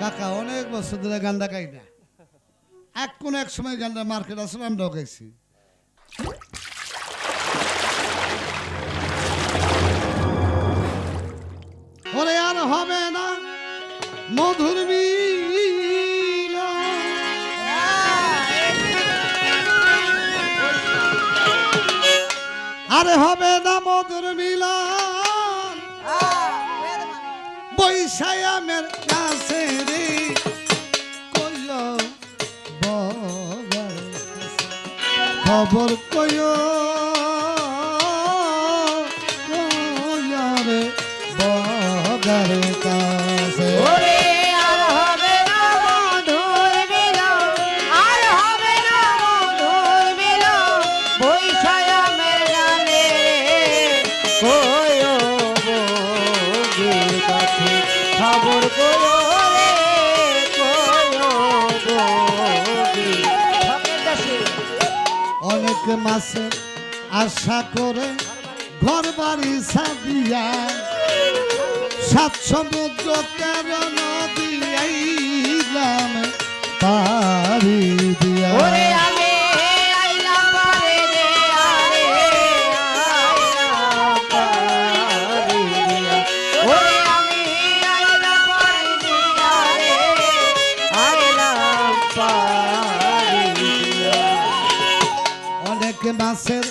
কাকা অনেক বছর ধরে গান্দা খাই না। এক কোন এক সময় গান্দা মার্কেট আসলে আমরাও খাইছি। ওরে আর হবে না মধুর। আরে হবে না মধুর মিলন বৈশায়ামের কাছে খবর কয় বগার কাছে অনেক মাসের আশা করে ঘর বাড়ি সাদিয়া সাত সমুদ্র তেরো নদী আইলাম পারি দিয়া। মাসের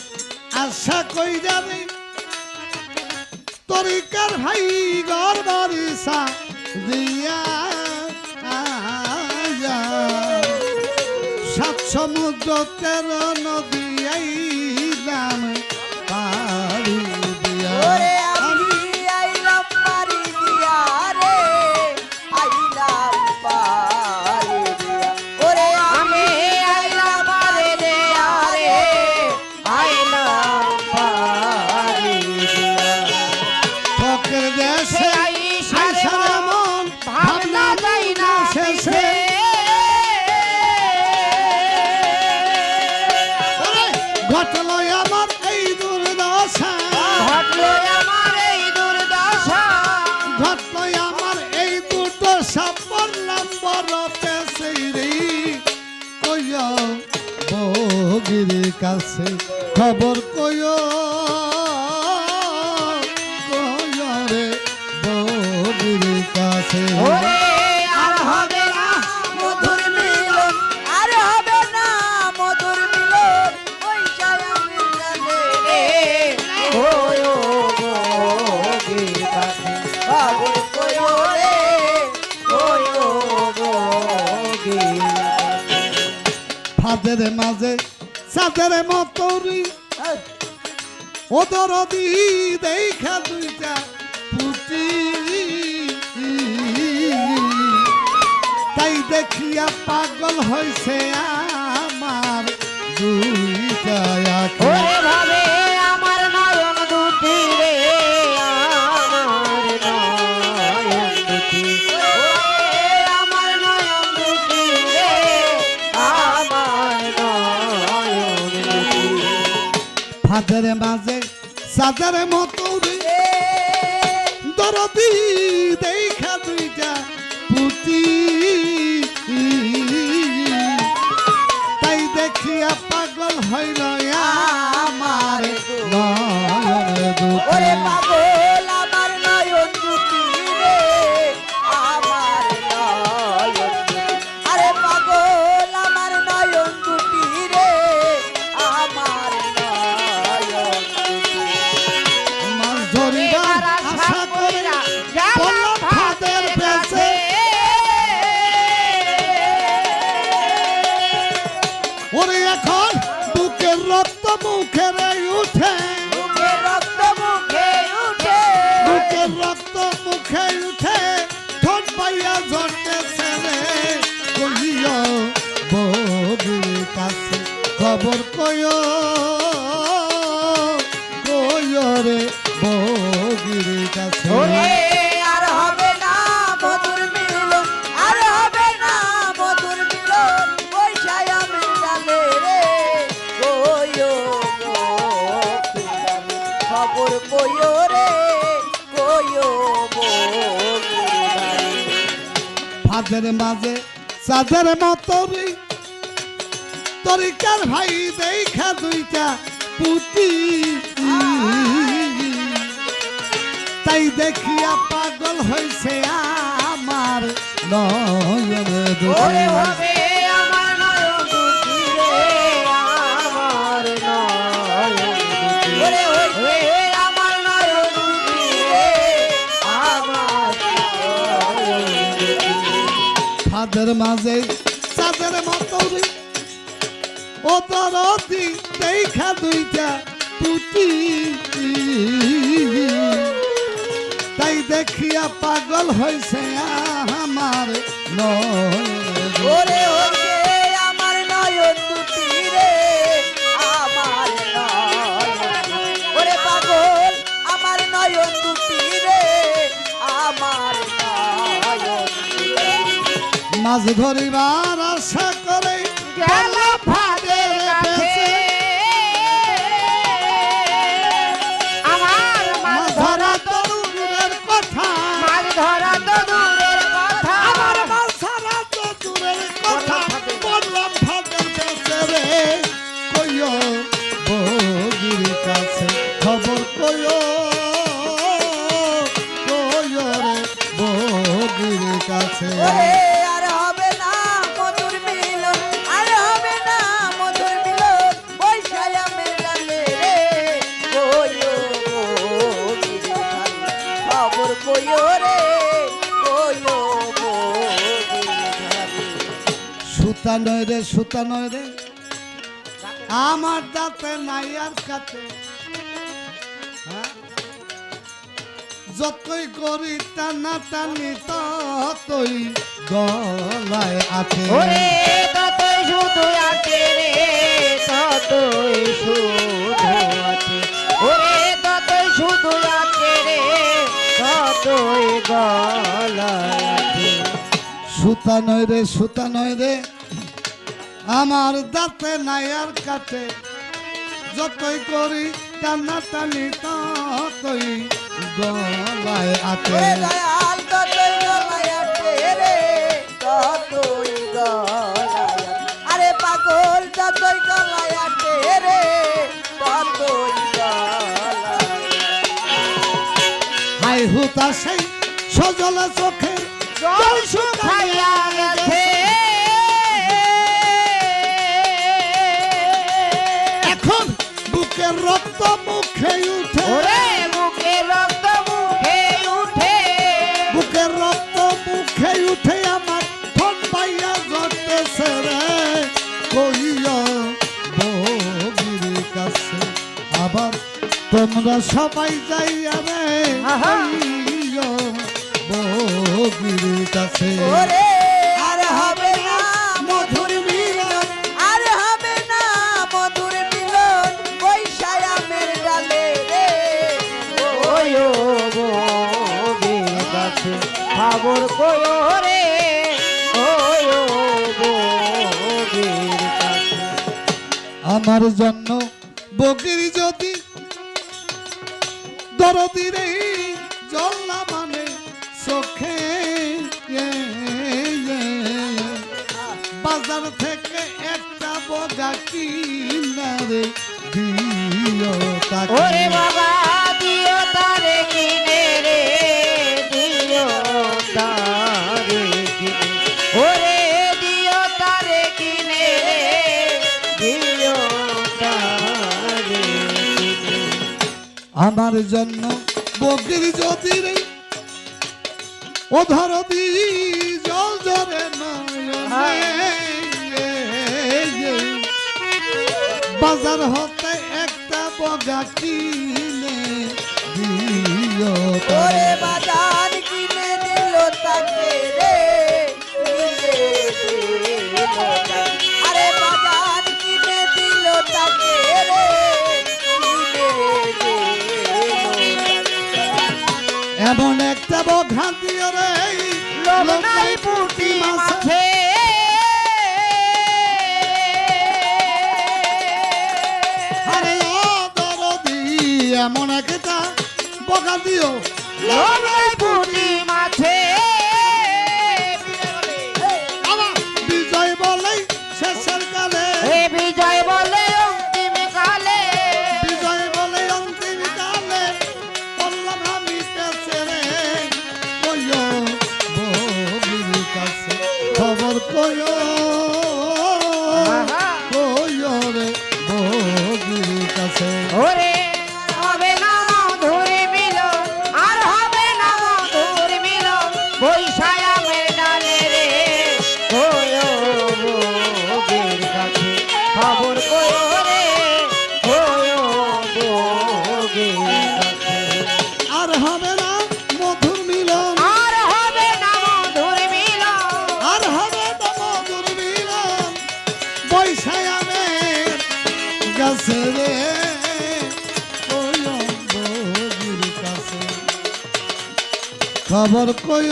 আশা কই যাবে তরিকার ভাই ঘর দিয়া। সাত সমুদ্র তেরো নদী কাছে খবর কয়ো রে ফাদের মাঝে মতরি। ওদর দেখা দুইটা পুটি তাই দেখিয়া পাগল হয়েছে আমার দুইটা ফাদের মাঝে সাজারে মতো দরদি দেখা দুইটা পুতি। তাই দেখিয়া পাগল হইল আমার ওরে রে কইও গো খবর কইও রে কইও বো ফাঁদের মাঝে চাঁদের মতরি তরিকার ভাই দেখা দুইটা পুতি? তাই দেখিয়া পাগল হয়েছে আমার নয়ন মাঝে চাঁদের মতরি ও তরতি দেখা দুইটা পুটি তাই দেখিয়া পাগল হয়েছে আমার নরে ওরে। মাছ ধরিবার আশা করে গেল ফাদের কাছে আমার মাছ ধরা ধরা তো দূরের কথা। মাছ ধরা তো দূরের কথা। আমার মাছ ধরা তো দূরের কথা। বললাম ফাদের কাছে রে। কইও বগির কাছে খবর কইও। কইও রে বগির কাছে। সুতা নয় রে সুতা নয় রে। আমার দাঁতে নাই আর কাতে। হ্যাঁ? যতই করি টানা টানি ততই গলায় আছে ওরে ততই শুধু আছে রে ততই শুধু আছে ওরে ততই শুধু আছে রে ততই গলায় আছে সুতা নয় রে সুতা নয় রে। আমার দাঁতে নাই আর কাটে। যতই করি টানা টানি ততই গলায় আছে ওরে দয়াল ততই গলায় আছে রে ততই গলায় আছে। আরে পাগল ততই গলায় রে ততই হাই হুতা সেই সজলা চোখে জল শুকাইয়া রক্ত মুখে উঠে। ওরে মুখে রক্ত মুখে উঠে। বুকের রক্ত মুখে উঠে আমার ফোন পাইয়া জটেছে রে। কইয়া বগির কাছে আবার তোমরা সবাই যাইয়া রে। বগির কাছে ওরে খবর কয়ো রে। ওয়ো বগির কাছে। আমার জন্য বগির যদি দরদিরে জল না মানে চোখে বাজার থেকে একটা বগা কিনারে দিও তাকে। ওরে বাবা। আমার জন্য বগির যদি রে। ও ধরদি জল জরে বাজার হতে একটা বগা কিনে দিও বাজার কিনে দিল তাকে। এমন একটা বঘা দিও রে পুঁটি মাছে। আরে ও দরদি এমন একটা বঘা দিও গাছে রে খবর কয়?